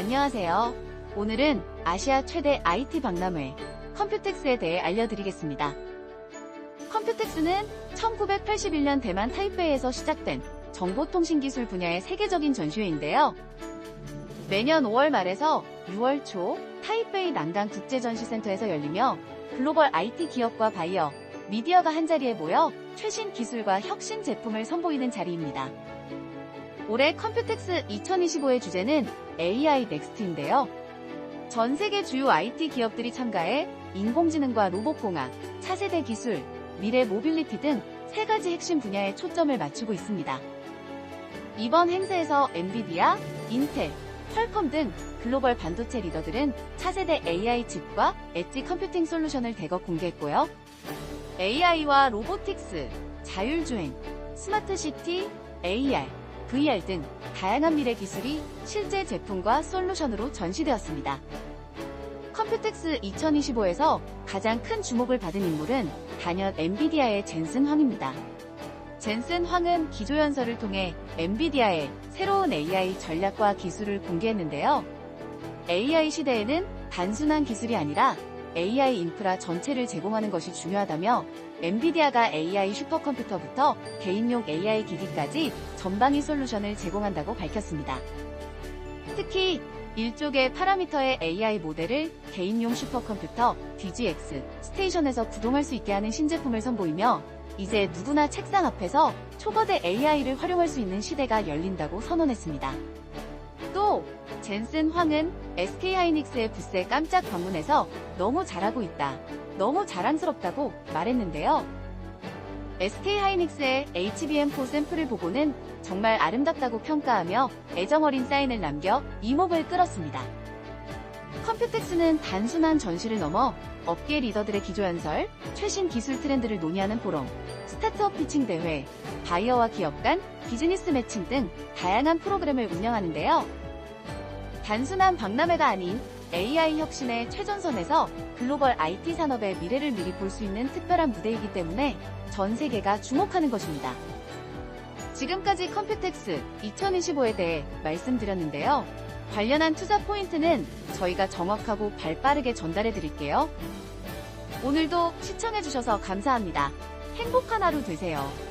안녕하세요. 오늘은 아시아 최대 IT 박람회 컴퓨텍스에 대해 알려드리겠습니다. 컴퓨텍스는 1981년 대만 타이페이에서 시작된 정보통신기술 분야의 세계적인 전시회인데요. 매년 5월 말에서 6월 초 타이페이 난강 국제전시센터에서 열리며 글로벌 IT 기업과 바이어, 미디어가 한자리에 모여 최신 기술과 혁신 제품을 선보이는 자리입니다. 올해 컴퓨텍스 2025의 주제는 AI 넥스트인데요. 전 세계 주요 IT 기업들이 참가해 인공지능과 로봇공학, 차세대 기술, 미래 모빌리티 등 세 가지 핵심 분야에 초점을 맞추고 있습니다. 이번 행사에서 엔비디아, 인텔, 퀄컴 등 글로벌 반도체 리더들은 차세대 AI 칩과 엣지 컴퓨팅 솔루션을 대거 공개했고요. AI와 로보틱스, 자율주행, 스마트 시티, AR, VR 등 다양한 미래 기술이 실제 제품과 솔루션으로 전시되었습니다. 컴퓨텍스 2025에서 가장 큰 주목을 받은 인물은 단연 엔비디아의 젠슨 황입니다. 젠슨 황은 기조연설을 통해 엔비디아의 새로운 AI 전략과 기술을 공개했는데요. AI 시대에는 단순한 기술이 아니라 AI 인프라 전체를 제공하는 것이 중요하다며 엔비디아가 AI 슈퍼컴퓨터부터 개인용 AI 기기까지 전방위 솔루션을 제공한다고 밝혔습니다. 특히 일족의 파라미터의 AI 모델을 개인용 슈퍼컴퓨터 DGX 스테이션에서 구동할 수 있게 하는 신제품을 선보이며 이제 누구나 책상 앞에서 초거대 AI를 활용할 수 있는 시대가 열린다고 선언했습니다. 또 젠슨 황은 SK하이닉스의 부스에 깜짝 방문해서 너무 잘하고 있다. 너무 자랑스럽다고 말했는데요. SK하이닉스의 HBM4 샘플을 보고는 정말 아름답다고 평가하며 애정어린 사인을 남겨 이목을 끌었습니다. 컴퓨텍스는 단순한 전시를 넘어 업계 리더들의 기조연설, 최신 기술 트렌드를 논의하는 포럼, 스타트업 피칭 대회, 바이어와 기업 간 비즈니스 매칭 등 다양한 프로그램을 운영하는데요. 단순한 박람회가 아닌 AI 혁신의 최전선에서 글로벌 IT 산업의 미래를 미리 볼 수 있는 특별한 무대이기 때문에 전 세계가 주목하는 것입니다. 지금까지 컴퓨텍스 2025에 대해 말씀드렸는데요. 관련한 투자 포인트는 저희가 정확하고 발빠르게 전달해 드릴게요. 오늘도 시청해주셔서 감사합니다. 행복한 하루 되세요.